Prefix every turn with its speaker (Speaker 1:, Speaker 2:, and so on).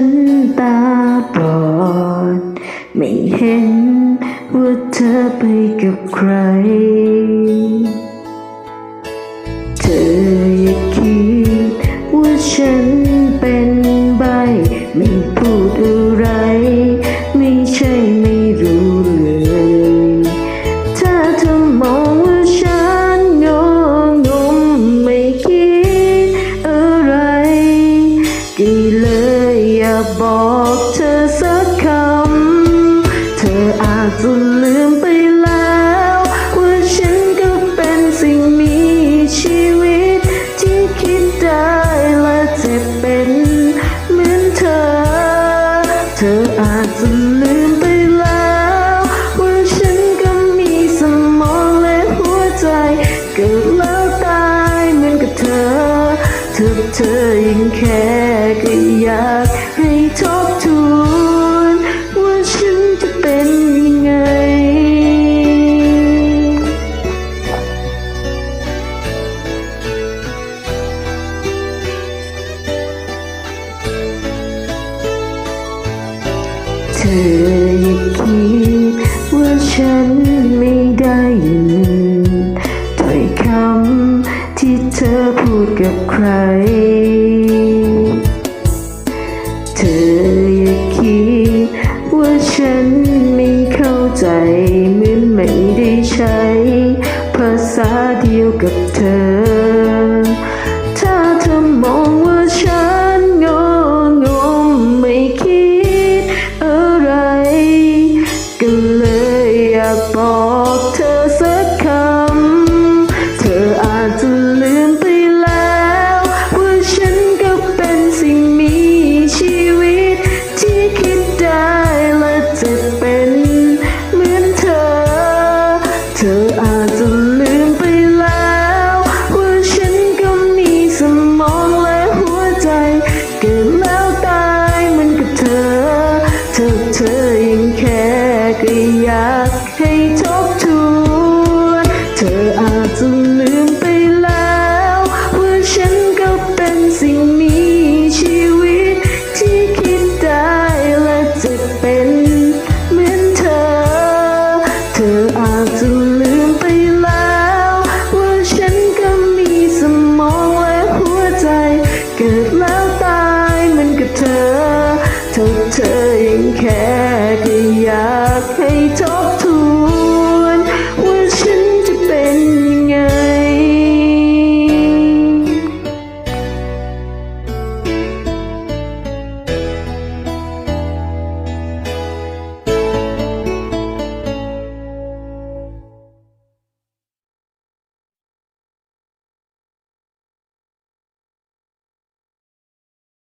Speaker 1: ฉันตาบอดไม่เห็นว่าเธอไปกับใคร เธออย่าคิดว่าฉันเป็นใบ ไม่พูดอะไร ไม่ใช่ไม่รู้เลยถ้าเธอมองว่าฉันงงงมไม่คิดอะไรก็เลย บอกเธอสักคำ เธออาจจะลืมไปแล้ว ว่าฉันก็เป็นสิ่งมีชีวิต ที่คิดได้และเจ็บเป็นเหมือนเธอ เธออาจจะลืมไปแล้ว ว่าฉันก็มีสมองและหัวใจ เกิดแล้วตายเหมือนกับเธอ เธอเธอยังแค่ก็อยาก ออย่าคิดว่าฉันไม่ได้ยินถ้อยคำที่เธอพูดกับใคร เธออยากคิดว่าฉันไม่เข้าใจเหมือนไม่ได้ใช้ อยากให้ทบ